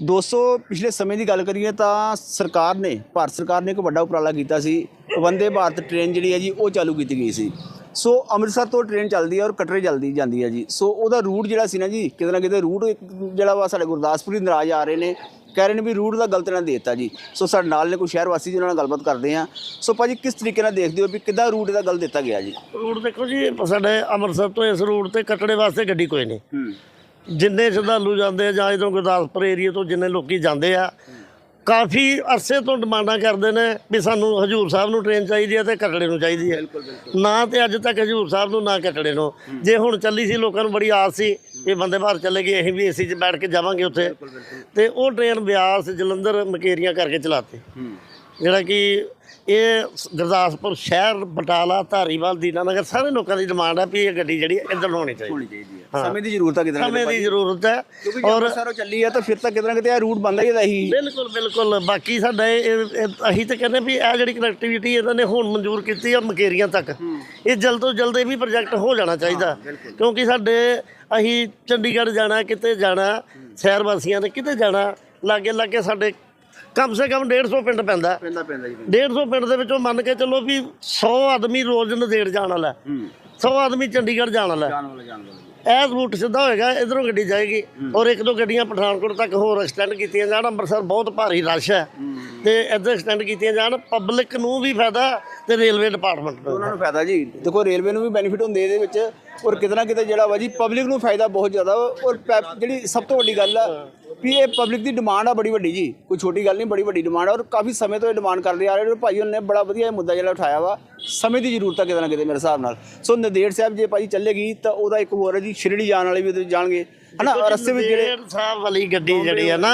200 ਪਿਛਲੇ ਸਮੇਂ ਦੀ ਗੱਲ ਕਰੀਏ ਤਾਂ ਸਰਕਾਰ ਨੇ ਭਾਰਤ ਸਰਕਾਰ ਨੇ ਇੱਕ ਵੱਡਾ ਉਪਰਾਲਾ ਕੀਤਾ ਸੀ। ਵੰਦੇ ਭਾਰਤ ਟ੍ਰੇਨ ਜਿਹੜੀ ਹੈ ਜੀ ਉਹ ਚਾਲੂ ਕੀਤੀ ਗਈ ਸੀ। ਸੋ ਅੰਮ੍ਰਿਤਸਰ ਤੋਂ ਟ੍ਰੇਨ ਚੱਲਦੀ ਹੈ ਔਰ ਕਟਰੇ ਚੱਲਦੀ ਜਾਂਦੀ ਹੈ ਜੀ। ਸੋ ਉਹਦਾ ਰੂਟ ਜਿਹੜਾ ਸੀ ਨਾ ਜੀ ਕਿਤੇ ਨਾ ਕਿਤੇ ਰੂਟ ਜਿਹੜਾ ਵਾ ਸਾਡੇ ਗੁਰਦਾਸਪੁਰੀ ਨਾਰਾਜ਼ ਆ ਰਹੇ ਨੇ। ਕਹਿ ਰਹੇ ਨੇ ਵੀ ਰੂਟ ਦਾ ਗਲਤ ਨੇ ਦੇ ਦਿੱਤਾ ਜੀ। ਸੋ ਸਾਡੇ ਨਾਲ ਨੇ ਕੋਈ ਸ਼ਹਿਰ ਵਾਸੀ ਜਿਹਨਾਂ ਨਾਲ ਗੱਲਬਾਤ ਕਰਦੇ ਆ ਸੋ ਭਾਜੀ ਕਿਸ ਤਰੀਕੇ ਨਾਲ ਦੇਖਦੇ ਹੋ ਵੀ ਕਿੱਦਾਂ ਰੂਟ ਇਹਦਾ ਗਲਤ ਦਿੱਤਾ ਗਿਆ ਜੀ? ਰੂਟ ਦੇਖੋ ਜੀ ਸਾਡੇ ਅੰਮ੍ਰਿਤਸਰ ਤੋਂ ਇਸ ਰੂਟ ਤੇ ਕੱਟੜੇ ਵਾਸਤੇ ਗੱਡੀ ਕੋਈ ਨਹੀਂ। ਜਿੰਨੇ ਸ਼ਰਧਾਲੂ ਜਾਂਦੇ ਆ ਜਾਂ ਇਧਰੋਂ ਗੁਰਦਾਸਪੁਰ ਏਰੀਆ ਤੋਂ ਜਿੰਨੇ ਲੋਕੀ ਜਾਂਦੇ ਆ ਕਾਫੀ ਅਰਸੇ ਤੋਂ ਡਿਮਾਂਡਾਂ ਕਰਦੇ ਨੇ ਵੀ ਸਾਨੂੰ ਹਜੂਰ ਸਾਹਿਬ ਨੂੰ ਟ੍ਰੇਨ ਚਾਹੀਦੀ ਹੈ ਤੇ ਕੱਟੜੇ ਨੂੰ ਚਾਹੀਦੀ ਹੈ ਨਾ ਤੇ ਅੱਜ ਤੱਕ ਹਜੂਰ ਸਾਹਿਬ ਨੂੰ ਨਾ ਕੱਟੜੇ ਨੂੰ। ਜੇ ਹੁਣ ਚੱਲੀ ਸੀ ਲੋਕਾਂ ਨੂੰ ਬੜੀ ਆਸ ਸੀ ਇਹ ਬੰਦੇ ਭਾਰਤ ਚੱਲੇਗੀ ਅਸੀਂ ਵੀ ਏਸੀ 'ਚ ਬੈਠ ਕੇ ਜਾਵਾਂਗੇ ਉੱਥੇ। ਤੇ ਉਹ ਟ੍ਰੇਨ ਬਿਆਸ ਜਲੰਧਰ ਮਕੇਰੀਆਂ ਕਰਕੇ ਚਲਾਤੀ। ਜਿਹੜਾ ਕਿ ਇਹ ਗੁਰਦਾਸਪੁਰ ਸ਼ਹਿਰ ਬਟਾਲਾ ਧਾਰੀਵਾਲ ਦੀਨਾਨਗਰ ਸਾਰੇ ਲੋਕਾਂ ਦੀ ਡਿਮਾਂਡ ਹੈ ਵੀ ਇਹ ਗੱਡੀ ਜਿਹੜੀ ਇੱਧਰ ਹੋਣੀ ਚਾਹੀਦੀ। ਹੋਣੀ ਚਾਹੀਦੀ ਹੈ। ਸਮੇਂ ਦੀ ਜ਼ਰੂਰਤ ਹੈ ਕਿਤੇ ਨਾ ਸਮੇਂ ਕਿਤੇ ਦੀ ਜ਼ਰੂਰਤ ਹੈ ਕਿਉਂਕਿ ਜੇ ਅੰਮ੍ਰਿਤਸਰੋਂ ਚੱਲੀ ਹੈ ਤਾਂ ਫਿਰ ਤਾਂ ਕਿਤੇ ਨਾ ਕਿਤੇ ਇਹ ਰੂਟ ਬੰਦਾ ਹੀ ਹੀ। ਬਿਲਕੁਲ ਬਿਲਕੁਲ। ਬਾਕੀ ਸਾਡਾ ਇਹ ਇਹ- ਇਹ- ਅਸੀਂ ਤਾਂ ਕਹਿੰਦੇ ਵੀ ਇਹ ਜਿਹੜੀ ਕਨੈਕਟੀਵਿਟੀ ਇਹਨਾਂ ਨੇ ਹੁਣ ਮਨਜ਼ੂਰ ਕੀਤੀ ਆ ਮਕੇਰੀਆਂ ਤੱਕ। ਇਹ ਜਲਦ ਤੋਂ ਜਲਦ ਇਹ ਵੀ ਪ੍ਰੋਜੈਕਟ ਹੋ ਜਾਣਾ ਚਾਹੀਦਾ। ਕਿਉਂਕਿ ਸਾਡੇ ਅਸੀਂ ਚੰਡੀਗੜ੍ਹ ਜਾਣਾ ਕਿਤੇ ਜਾਣਾ ਸ਼ਹਿਰ ਵਾਸੀਆਂ ਨੇ ਕਿਤੇ ਜਾਣਾ ਲਾਗੇ ਲਾਗੇ ਸਾਡੇ ਕਮ ਸੇ ਕਮ 150 ਪਿੰਡ ਪੈਂਦਾ। ਪੈਂਦਾ ਪੈਂਦਾ ਜੀ 150 ਪਿੰਡ ਦੇ ਵਿੱਚੋਂ ਮੰਨ ਕੇ ਚੱਲੋ ਵੀ 100 ਆਦਮੀ ਰੋਜ਼ ਨਦੇੜ ਜਾਣ ਵਾਲਾ ਹੂੰ। 100 ਆਦਮੀ ਚੰਡੀਗੜ੍ਹ ਜਾਣ ਵਾਲਾ ਜਾਣ ਵਾਲਾ ਜਾਣ ਵਾਲਾ ਇਹ ਰੂਟ ਸਿੱਧਾ ਹੋਏਗਾ ਇਧਰੋਂ ਗੱਡੀ ਜਾਏਗੀ ਔਰ ਇੱਕ ਦੋ ਗੱਡੀਆਂ ਪਠਾਨਕੋਟ ਤੱਕ ਹੋਰ ਐਕਸਟੈਂਡ ਕੀਤੀਆਂ ਜਾਣ। ਅੰਮ੍ਰਿਤਸਰ ਬਹੁਤ ਭਾਰੀ ਰਸ਼ ਹੈ ਤੇ ਇੱਧਰ ਐਕਸਟੈਂਡ ਕੀਤੀਆਂ ਜਾਣ ਪਬਲਿਕ ਨੂੰ ਵੀ ਫਾਇਦਾ ਤੇ ਰੇਲਵੇ ਡਿਪਾਰਟਮੈਂਟ ਨੂੰ ਉਹਨਾਂ ਨੂੰ ਫਾਇਦਾ। ਜੀ। ਦੇਖੋ ਰੇਲਵੇ ਨੂੰ ਵੀ ਬੈਨੀਫਿਟ ਹੁੰਦੇ ਇਹਦੇ ਵਿੱਚ ਔਰ ਕਿਤੇ ਨਾ ਕਿਤੇ ਜਿਹੜਾ ਵਾ ਜੀ ਪਬਲਿਕ ਨੂੰ ਫਾਇਦਾ ਬਹੁਤ ਜ਼ਿਆਦਾ ਵਾ। ਔਰ ਪੈ- ਜਿਹੜੀ ਸਭ ਤੋਂ ਵੱਡੀ ਗੱਲ ਆ ਵੀ ਇਹ ਪਬਲਿਕ ਦੀ ਡਿਮਾਂਡ ਆ ਬੜੀ ਵੱਡੀ ਜੀ। ਕੋਈ ਛੋਟੀ ਗੱਲ ਨਹੀਂ ਬੜੀ ਵੱਡੀ ਡਿਮਾਂਡ ਆ ਔਰ ਕਾਫੀ ਸਮੇਂ ਤੋਂ ਇਹ ਡਿਮਾਂਡ ਕਰਦੇ ਆ ਰਹੇ ਨੇ ਭਾਈ ਉਹਨੇ ਬੜਾ ਵਧੀਆ ਇਹ ਮੁੱਦਾ ਜਿਹੜਾ ਉਠਾਇਆ ਵਾ ਸਮੇਂ ਦੀ ਜ਼ਰੂਰਤ ਆ ਕਿਤੇ ਨਾ ਕਿਤੇ ਮੇਰੇ ਹਿਸਾਬ ਨਾਲ। ਸੋ ਨਦੇੜ ਸਾਹਿਬ ਜੇ ਭਾਈ ਚੱਲੇਗੀ ਤਾਂ ਉਹਦਾ ਇੱਕ ਹੋਰ ਹੈ ਜੀ ਸ਼ਿਰੜੀ ਜਾਣ ਵਾਲੇ ਵੀ ਜਾਣਗੇ। ਹਨਾ ਰਸਤੇ ਵਿੱਚ ਜਿਹੜੇ ਨੰਦੇੜ ਸਾਹਿਬ ਵਾਲੀ ਗੱਡੀ ਜਿਹੜੀ ਹੈ ਨਾ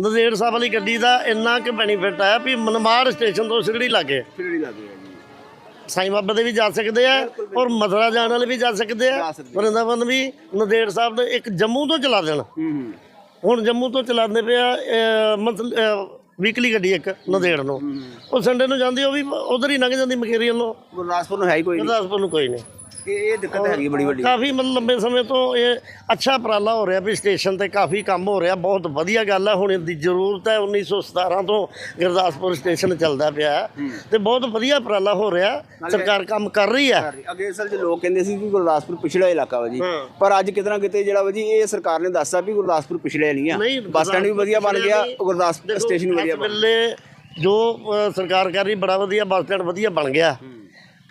ਨੰਦੇੜ ਸਾਹਿਬ ਵਾਲੀ ਗੱਡੀ ਦਾ ਇੰਨਾ ਕਿ ਬੈਨੀਫਿਟ ਹੈ ਵੀ ਮਨਮਾੜ ਸਟੇਸ਼ਨ ਤੋਂ ਸਿਗੜੀ ਲੱਗੇ ਸ਼ਿਰੜੀ ਲੱਗੇ ਆ ਸਾਈਂ ਬਾਬਾ ਦੇ ਵੀ ਜਾ ਸਕਦੇ ਆ ਔਰ ਮਥੁਰਾ ਜਾਣ ਵਾਲੇ ਵੀ ਜਾ ਸਕਦੇ ਆ ਵਰਿੰਦਾਵਨ ਵੀ ਨੰਦੇੜ ਸਾਹਿਬ ਦੇ ਇੱਕ ਜੰਮੂ ਤੋਂ ਚਲਾ ਦੇਣ। ਹੁਣ ਜੰਮੂ ਤੋਂ ਚਲਾਉਂਦੇ ਪਿਆ ਮਤਲਬ ਵੀਕਲੀ ਗੱਡੀ ਇੱਕ ਨੰਦੇੜ ਨੂੰ। ਉਹ ਸੰਡੇ ਨੂੰ ਜਾਂਦੀ ਉਹ ਵੀ ਉਧਰ ਹੀ ਲੰਘ ਜਾਂਦੀ ਮਕੇਰੀਆਂ ਨੂੰ ਗੁਰਦਾਸਪੁਰ ਨੂੰ ਹੈ ਹੀ ਕੋਈ ਨਹੀਂ ਗੁਰਦਾਸਪੁਰ ਨੂੰ ਕੋਈ ਨਹੀਂ ਇਹ ਇਹ ਦਿੱਕਤ ਹੈਗੀ ਬੜੀ ਵੱਡੀ। ਕਾਫੀ ਮਤਲਬ ਲੰਬੇ ਸਮੇਂ ਤੋਂ ਇਹ ਅੱਛਾ ਉਪਰਾਲਾ ਹੋ ਰਿਹਾ ਵੀ ਸਟੇਸ਼ਨ ਤੇ ਕਾਫੀ ਕੰਮ ਹੋ ਰਿਹਾ ਬਹੁਤ ਵਧੀਆ ਗੱਲ ਹੈ। ਹੁਣ ਇਹਦੀ ਜ਼ਰੂਰਤ ਹੈ 1917 ਤੋਂ ਗੁਰਦਾਸਪੁਰ ਸਟੇਸ਼ਨ ਚੱਲਦਾ ਪਿਆ ਹੈ ਤੇ ਬਹੁਤ ਵਧੀਆ ਉਪਰਾਲਾ ਹੋ ਰਿਹਾ। ਸਰਕਾਰ ਕੰਮ ਕਰ ਰਹੀ ਹੈ। ਅੱਗੇ ਅਸਲ 'ਚ ਲੋਕ ਕਹਿੰਦੇ ਸੀ ਕਿ ਗੁਰਦਾਸਪੁਰ ਪਿਛੜਾ ਇਲਾਕਾ ਵਾ ਜੀ। ਪਰ ਅੱਜ ਕਿਤੇ ਨਾ ਕਿਤੇ ਜਿਹੜਾ ਵਾ ਜੀ ਇਹ ਸਰਕਾਰ ਨੇ ਦੱਸਤਾ ਵੀ ਗੁਰਦਾਸਪੁਰ ਪਿਛੜਿਆ ਨਹੀਂ ਆ। ਬੱਸ ਸਟੈਂਡ ਵੀ ਵਧੀਆ ਬਣ ਗਿਆ ਗੁਰਦਾਸਪੁਰ ਸਟੇਸ਼ਨ ਵੀ ਵਧੀਆ ਬਣ ਵੇਲੇ ਜੋ ਸਰਕਾਰ ਕਰ ਰਹੀ ਬੜਾ ਵਧੀਆ ਬੱਸ ਸਟੈਂਡ ਵਧੀਆ ਬਣ ਗਿਆ।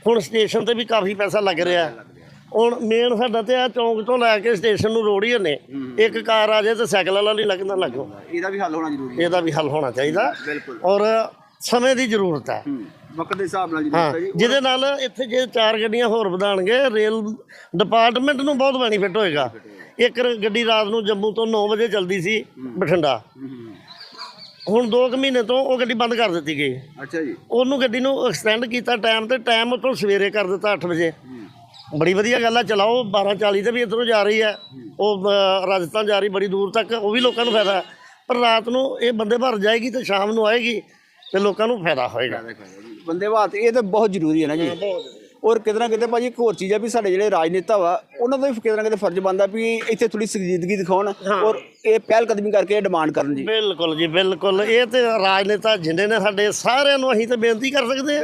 ਹੁਣ ਸਟੇਸ਼ਨ ਤੇ ਵੀ ਕਾਫੀ ਪੈਸਾ ਲੱਗ ਰਿਹਾ। ਹੁਣ ਮੇਨ ਸਾਡਾ ਤੇ ਆ ਚੌਂਕ ਤੋਂ ਲੈ ਕੇ ਸਟੇਸ਼ਨ ਨੂੰ ਰੋੜ ਹੀ ਨੇ ਇੱਕ ਕਾਰ ਆ ਜਾਏ ਤੇ ਸਾਈਕਲ ਵਾਲਾ ਨਹੀਂ ਲੱਗਦਾ ਲੱਗੋ। ਇਹਦਾ ਵੀ ਹੱਲ ਹੋਣਾ ਜ਼ਰੂਰੀ ਹੈ। ਇਹਦਾ ਵੀ ਹੱਲ ਹੋਣਾ ਚਾਹੀਦਾ। ਔਰ ਸਮੇਂ ਦੀ ਜ਼ਰੂਰਤ ਹੈ। ਵਕਤ ਦੇ ਹਿਸਾਬ ਨਾਲ ਜ਼ਰੂਰਤ ਹੈ ਜੀ। ਜਿਹਦੇ ਨਾਲ ਇੱਥੇ ਜੇ ਚਾਰ ਗੱਡੀਆਂ ਹੋਰ ਵਧਾਣਗੇ ਰੇਲ ਡਿਪਾਰਟਮੈਂਟ ਨੂੰ ਬਹੁਤ ਬੈਨੀਫਿਟ ਹੋਏਗਾ। ਇੱਕ ਗੱਡੀ ਰਾਤ ਨੂੰ ਜੰਮੂ ਤੋਂ 9 ਵਜੇ ਚੱਲਦੀ ਸੀ ਬਠਿੰਡਾ। ਹੁਣ 2 ਮਹੀਨੇ ਤੋਂ ਉਹ ਗੱਡੀ ਬੰਦ ਕਰ ਦਿੱਤੀ ਗਈ। ਅੱਛਾ ਜੀ। ਉਹਨੂੰ ਗੱਡੀ ਨੂੰ ਐਕਸਟੈਂਡ ਕੀਤਾ ਟਾਈਮ ਤੇ ਟਾਈਮ ਉਤੋਂ ਸਵੇਰੇ ਕਰ ਦਿੱਤਾ 8 ਵਜੇ। ਬੜੀ ਵਧੀਆ ਗੱਲ ਆ ਚਲਾਓ 12:40 ਤੇ ਵੀ ਇੱਧਰੋਂ ਜਾ ਰਹੀ ਹੈ। ਉਹ ਰਾਜਸਥਾਨ ਜਾ ਰਹੀ ਬੜੀ ਦੂਰ ਤੱਕ ਉਹ ਵੀ ਲੋਕਾਂ ਨੂੰ ਫਾਇਦਾ। ਪਰ ਰਾਤ ਨੂੰ ਇਹ ਬੰਦੇ ਭਰ ਜਾਏਗੀ ਤੇ ਸ਼ਾਮ ਨੂੰ ਆਏਗੀ ਤੇ ਲੋਕਾਂ ਨੂੰ ਫਾਇਦਾ ਹੋਏਗਾ। ਬੰਦੇ ਭਾਰਤ ਇਹ ਤਾਂ ਬਹੁਤ ਜ਼ਰੂਰੀ ਹੈ ਨਾ ਜੀ। ਔਰ ਕਿਤੇ ਨਾ ਕਿਤੇ ਭਾਜੀ ਇੱਕ ਹੋਰ ਚੀਜ਼ ਆ ਵੀ ਸਾਡੇ ਜਿਹੜੇ ਰਾਜਨੇਤਾ ਵਾ ਉਹਨਾਂ ਦਾ ਵੀ ਕਿਤੇ ਨਾ ਕਿਤੇ ਫਰਜ਼ ਬਣਦਾ ਵੀ ਇੱਥੇ ਥੋੜੀ ਸੰਜੀਦਗੀ ਦਿਖਾਉਣ ਔਰ ਇਹ ਪਹਿਲ ਕਦਮੀ ਕਰਕੇ ਡਿਮਾਂਡ ਕਰਨ ਜੀ। ਬਿਲਕੁਲ ਜੀ ਬਿਲਕੁਲ। ਇਹ ਤੇ ਰਾਜਨੇਤਾ ਜਿੰਨੇ ਨੇ ਸਾਡੇ ਸਾਰਿਆਂ ਨੂੰ ਅਸੀਂ ਤੇ ਬੇਨਤੀ ਕਰ ਸਕਦੇ ਹਾਂ।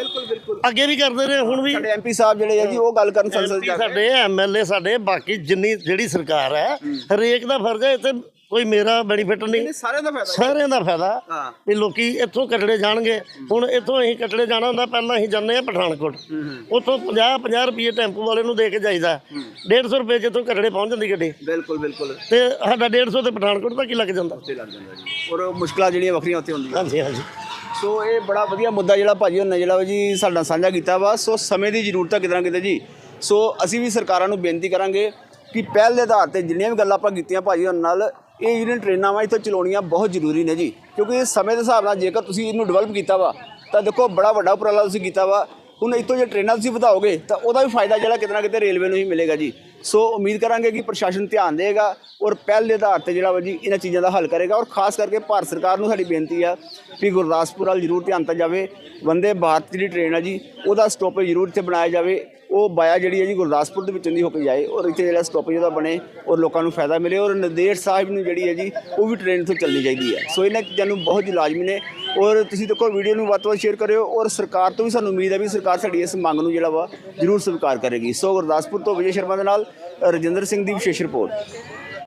ਅੱਗੇ ਵੀ ਕਰਦੇ ਰਹੇ ਹੁਣ ਵੀ ਸਾਡੇ ਐਮਪੀ ਸਾਹਿਬ ਜਿਹੜੇ ਆ ਜੀ ਉਹ ਗੱਲ ਕਰਨ ਸੰਸਦ ਜਾ ਸਾਡੇ ਐਮਐਲਏ ਸਾਡੇ ਬਾਕੀ ਜਿੰਨੀ ਜਿਹੜੀ ਸਰਕਾਰ ਹੈ ਹਰੇਕ ਦਾ ਫਰਜ਼ ਹੈ ਇੱਥੇ ਕੋਈ ਮੇਰਾ ਬੈਨੀਫਿਟ ਨਹੀਂ। ਸਾਰਿਆਂ ਦਾ ਫਾਇਦਾ। ਸਾਰਿਆਂ ਦਾ ਫਾਇਦਾ। ਹਾਂ। ਵੀ ਲੋਕੀ ਇੱਥੋਂ ਕਟੜੇ ਜਾਣਗੇ। ਹੁਣ ਇੱਥੋਂ ਅਸੀਂ ਕਟੜੇ ਜਾਣਾ ਹੁੰਦਾ ਪਹਿਲਾਂ ਅਸੀਂ ਜਾਂਦੇ ਆ ਪਠਾਨਕੋਟ। ਉੱਥੋਂ 50 50 ਰੁਪਏ ਟੈਂਪੂ ਵਾਲੇ ਨੂੰ ਦੇ ਕੇ ਜਾਈਦਾ। 150 ਰੁਪਏ ਜਿੱਥੋਂ ਕਟੜੇ ਪਹੁੰਚ ਜਾਂਦੀ ਗੱਡੀ। ਬਿਲਕੁਲ ਬਿਲਕੁਲ। ਤੇ ਸਾਡਾ 150 ਤੇ ਪਠਾਨਕੋਟ ਤੱਕ ਹੀ ਲੱਗ ਜਾਂਦਾ। ਉੱਥੇ ਲੱਗ ਜਾਂਦਾ ਜੀ। ਔਰ ਮੁਸ਼ਕਲਾਂ ਜਿਹੜੀਆਂ ਵੱਖਰੀਆਂ ਉੱਥੇ ਹੁੰਦੀਆਂ। ਹਾਂਜੀ ਹਾਂਜੀ। ਸੋ ਇਹ ਬੜਾ ਵਧੀਆ ਮੁੱਦਾ ਜਿਹੜਾ ਭਾਜੀ ਉਹਨੇ ਜਿਹੜਾ ਜੀ ਸਾਡਾ ਸਾਂਝਾ ਕੀਤਾ ਵਾ। ਸੋ ਸਮੇਂ ਦੀ ਜ਼ਰੂਰਤ ਹੈ ਨਾ ਕਿਤੇ ਜੀ। ਸੋ ਅਸੀਂ ਵੀ ਸਰਕਾਰਾਂ ਨੂੰ ਬੇਨਤੀ ਕਰਾਂਗੇ ਕਿ ਪਹਿਲ ਦੇ ਆਧਾਰ ਤੇ ਜਿੰਨੀਆਂ ਵੀ ਗੱਲਾਂ ਆਪਾਂ ਕੀਤੀਆਂ ਭਾਜੀ ਉਹਨਾਂ ਨਾਲ ਇਹ ਜਿਹੜੀਆਂ ਟ੍ਰੇਨਾਂ ਵਾ, ਇੱਥੋਂ ਚਲਾਉਣੀਆਂ ਬਹੁਤ ਜ਼ਰੂਰੀ ਨੇ ਜੀ। ਕਿਉਂਕਿ ਇਹ ਸਮੇਂ ਦੇ ਹਿਸਾਬ ਨਾਲ ਜੇਕਰ ਤੁਸੀਂ ਇਹਨੂੰ ਡਿਵੈਲਪ ਕੀਤਾ ਵਾ, ਤਾਂ ਦੇਖੋ ਬੜਾ ਵੱਡਾ ਉਪਰਾਲਾ ਤੁਸੀਂ ਕੀਤਾ ਵਾ। ਹੁਣ ਇੱਥੋਂ ਜੇ ਟ੍ਰੇਨਾਂ ਤੁਸੀਂ ਵਧਾਓਗੇ, ਤਾਂ ਉਹਦਾ ਵੀ ਫਾਇਦਾ ਜਿਹੜਾ ਕਿਤੇ ਨਾ ਕਿਤੇ ਰੇਲਵੇ ਨੂੰ ਹੀ ਮਿਲੇਗਾ ਜੀ। ਸੋ ਉਮੀਦ ਕਰਾਂਗੇ ਕਿ ਪ੍ਰਸ਼ਾਸਨ ਧਿਆਨ ਦੇਗਾ ਔਰ ਪਹਿਲ ਦੇ ਆਧਾਰ ਤੇ ਜਿਹੜਾ ਵਾ ਜੀ, ਇਹਨਾਂ ਚੀਜ਼ਾਂ ਦਾ ਹੱਲ ਕਰੇਗਾ। ਔਰ ਖਾਸ ਕਰਕੇ ਭਾਰਤ ਸਰਕਾਰ ਨੂੰ ਸਾਡੀ ਬੇਨਤੀ ਆ ਵੀ ਗੁਰਦਾਸਪੁਰ ਵੱਲ ਜ਼ਰੂਰ ਧਿਆਨ ਦਿੱਤਾ ਜਾਵੇ। ਵੰਦੇ ਭਾਰਤ ਜਿਹੜੀ ਟ੍ਰੇਨ ਆ ਜੀ, ਉਹਦਾ ਸਟਾਪੇਜ ਜ਼ਰੂਰ ਇੱਥੇ ਬਣਾਇਆ ਜਾਵੇ। ਉਹ ਬਾਇਆ ਜਿਹੜੀ ਹੈ ਜੀ ਗੁਰਦਾਸਪੁਰ ਦੇ ਵਿੱਚੋਂ ਦੀ ਹੋ ਕੇ ਜਾਏ ਔਰ ਇੱਥੇ ਜਿਹੜਾ ਸਟਾਪੇਜ ਉਹਦਾ ਬਣੇ ਔਰ ਲੋਕਾਂ ਨੂੰ ਫਾਇਦਾ ਮਿਲੇ ਔਰ ਨੰਦੇੜ ਸਾਹਿਬ ਨੂੰ ਜਿਹੜੀ ਹੈ ਜੀ ਉਹ ਵੀ ਟ੍ਰੇਨ ਤੋਂ ਚੱਲਣੀ ਚਾਹੀਦੀ ਹੈ। ਸੋ ਇਹਨਾਂ ਚੀਜ਼ਾਂ ਨੂੰ ਬਹੁਤ ਹੀ ਲਾਜ਼ਮੀ ਨੇ ਔਰ ਤੁਸੀਂ ਦੇਖੋ ਵੀਡੀਓ ਨੂੰ ਵੱਧ ਤੋਂ ਵੱਧ ਸ਼ੇਅਰ ਕਰਿਓ ਔਰ ਸਰਕਾਰ ਤੋਂ ਵੀ ਸਾਨੂੰ ਉਮੀਦ ਹੈ ਵੀ ਸਰਕਾਰ ਸਾਡੀ ਇਸ ਮੰਗ ਨੂੰ ਜਿਹੜਾ ਵਾ ਜ਼ਰੂਰ ਸਵੀਕਾਰ ਕਰੇਗੀ। ਸੋ ਗੁਰਦਾਸਪੁਰ ਤੋਂ ਵਿਜੇ ਸ਼ਰਮਾ ਦੇ ਨਾਲ ਰਜਿੰਦਰ ਸਿੰਘ ਦੀ ਵਿਸ਼ੇਸ਼ ਰਿਪੋਰਟ।